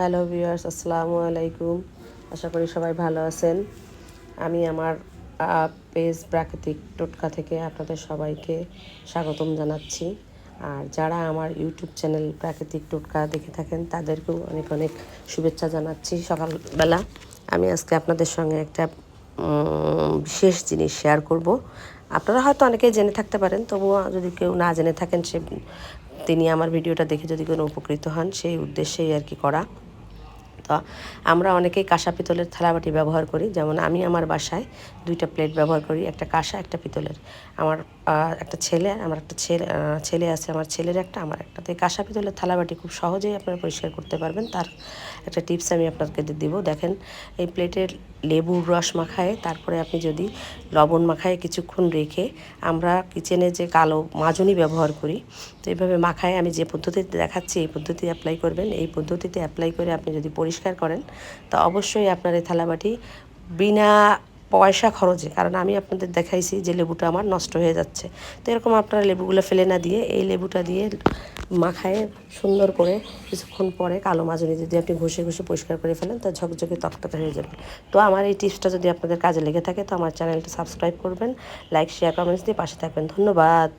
Hello viewers, আসসালামু আলাইকুম। আশা করি সবাই ভালো আছেন। আমি আমার পেজ প্রাকৃতিক টোটকা থেকে আপনাদের সবাইকে স্বাগতম জানাচ্ছি। আর যারা আমার ইউটিউব চ্যানেল প্রাকৃতিক টোটকা দেখে থাকেন, তাদেরকেও অনেক অনেক শুভেচ্ছা জানাচ্ছি সকালবেলা। আমি আজকে আপনাদের সঙ্গে একটা বিশেষ জিনিস শেয়ার করব। আপনারা হয়তো অনেকেই জেনে থাকতে পারেন, তবুও যদি কেউ না জেনে থাকেন, সে, তিনি আমার ভিডিওটা দেখে যদি কোনো উপকৃত হন, সেই উদ্দেশ্যেই আর কি করা। তো আমরা অনেকেই কাঁসা পিতলের থালাবাটি ব্যবহার করি। যেমন আমি আমার বাসায় দুইটা প্লেট ব্যবহার করি, একটা কাঁসা, একটা পিতলের। আমার একটা ছেলে, আমার একটা ছেলে ছেলে আছে, আমার ছেলের একটা, আমার একটা তো এই কাঁসা পিতলের থালাবাটি খুব সহজেই আপনারা পরিষ্কার করতে পারবেন। তার একটা টিপস আমি আপনাকে দিব। দেখেন, এই প্লেটের লেবুর রস মাখায়, তারপরে আপনি যদি লবণ মাখায় কিছুক্ষণ রেখে, আমরা কিচেনে যে কালো মাজনি ব্যবহার করি, তো এইভাবে মাখায়, আমি যে পদ্ধতিতে দেখাচ্ছি, এই পদ্ধতি অ্যাপ্লাই করবেন। এই পদ্ধতিতে অ্যাপ্লাই করে আপনি যদি পরিষ্কার করেন, তো অবশ্যই আপনার এই থালাবাটি বিনা পয়সা খরচে, কারণ আমি আপনাদের দেখাইছি যে লেবুটা আমার নষ্ট হয়ে যাচ্ছে। তো এরকম আপনারা লেবুগুলো ফেলে না দিয়ে এই লেবুটা দিয়ে মাখায় সুন্দর করে কিছুক্ষণ পরে কালো মাজনি যদি আপনি ঘষে ঘষে পরিষ্কার করে ফেলেন, তা ঝকঝকে তকতকে হয়ে যাবে। তো আমার এই টিপসটা যদি আপনাদের কাজে লেগে থাকে, তো আমার চ্যানেলটা সাবস্ক্রাইব করবেন, লাইক শেয়ার কমেন্টস দিয়ে পাশে থাকবেন। ধন্যবাদ।